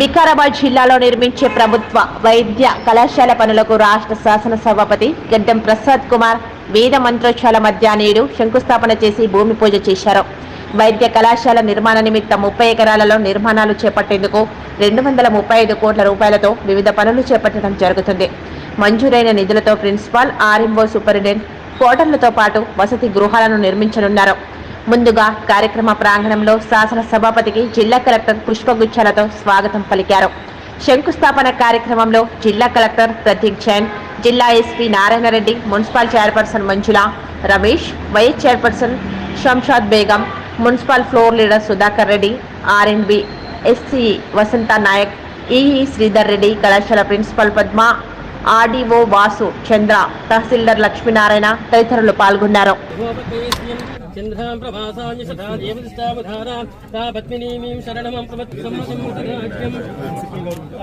వికారాబాద్ జిల్లాలో నిర్మించే ప్రభుత్వ వైద్య కళాశాల పనులకు రాష్ట్ర శాసనసభాపతి గడ్డం ప్రసాద్ కుమార్ వేద మంత్రోచ్చాల మధ్య నేడు శంకుస్థాపన చేసి భూమి పూజ చేశారు. వైద్య కళాశాల నిర్మాణ నిమిత్తం ముప్పై ఎకరాలలో నిర్మాణాలు చేపట్టేందుకు రెండు వందల ముప్పై ఐదు కోట్ల రూపాయలతో వివిధ పనులు చేపట్టడం జరుగుతుంది. మంజూరైన నిధులతో ప్రిన్సిపాల్ ఆర్ఎంఓ సూపరింటెండెంట్ హోటళ్ళతో పాటు వసతి గృహాలను నిర్మించనున్నారు. ముందుగా కార్యక్రమ ప్రాంగణంలో శాసన సభాపతికి జిల్లా కలెక్టర్ పుష్పగుచ్చాలతో స్వాగతం పలికారు. శంకుస్థాపన కార్యక్రమంలో జిల్లా కలెక్టర్ ప్రతీక్ జైన్ జిల్లా SP Narayanareddy municipal chairperson Manjula Ramesh vice chairperson Shamshad Begum municipal floor leader Sudhakar Reddy R and B SE Vasantha Nayak EE Sridhar Reddy కళాశాల ప్రిన్సిపల్ పద్మ ఆర్డీఓ వాసు చంద్ర తహసీల్దార్ లక్ష్మీనారాయణ తదితరులు పాల్గొన్నారు. చంద్రాం ప్రభాసాయ సదా దేవదిష్టావధారా తా పద్మినీమీం శరణమం ప్రపత్సమ్మసమ్ముఖరాజ్యం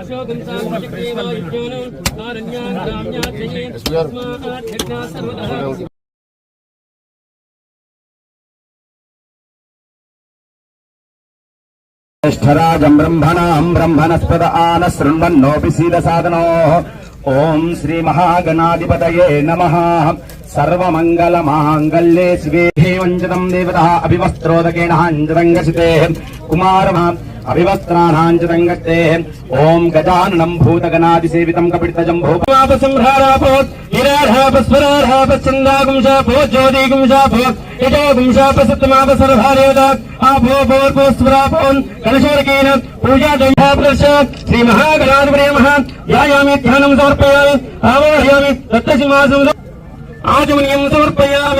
అశోకం సాంశక్తేవాయుజ్ఞానం ఆరణ్యాం గ్రామ్యాధ్యయే అస్మాత్యజ్ఞా సర్వదా ष्ठराजम् ब्रह्मणाम् ब्रह्मणस्पद आनः शृण्वन्नोऽपि सीदसाधनोः ఓం శ్రీ మహాగణాధిపతయే నమ. సర్వమంగళమాంగళ్యే వంచదం దేవత. అభివస్త్రోదకేణ అంజరంగసితే కుమారమా ابستانچ گجان گنا سیم پاپوترچندی گوشو پوجا گنجا شری مہا گنا گایا دن سمرپیا آج میم سمرپیا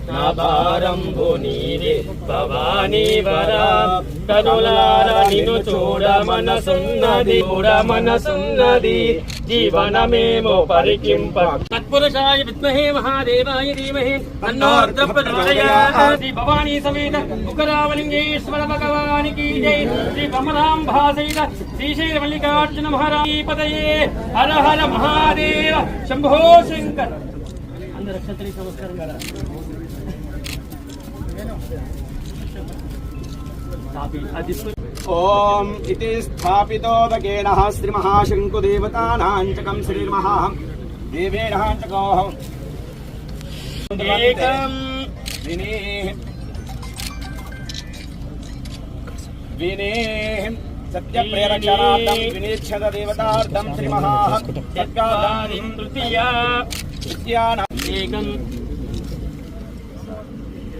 భారంభు నీవే భవానీ వరా. కనులార నిను చూడ మనసున్నది చూడ మనసున్నది జీవనమేమో పరికింప. తత్పురుషాయ విద్మహే మహాదేవాయ ధీమహి. అన్నోర్ధప్రచోదయాత్ భవానీ సమేత ఉకరామలింగేశ్వర భగవానికి జై. శ్రీ బ్రహ్మరాంభా సహిత శ్రీశైల మల్లికార్జున మహారాజీపతయే. హర హర మహాదేవ. శంభో శంకర్. అందరు నమస్కారం ओम इति स्थापितो बकेनः श्रीमहाशङ्कुदेवतानाञ्चकं श्रीमहा देवेणाञ्चकोऽहम् सत्यप्रेरणार्थं विनीच्छदेवतार्थं श्रीमहा तृतीया तृतीयानाम् एकम्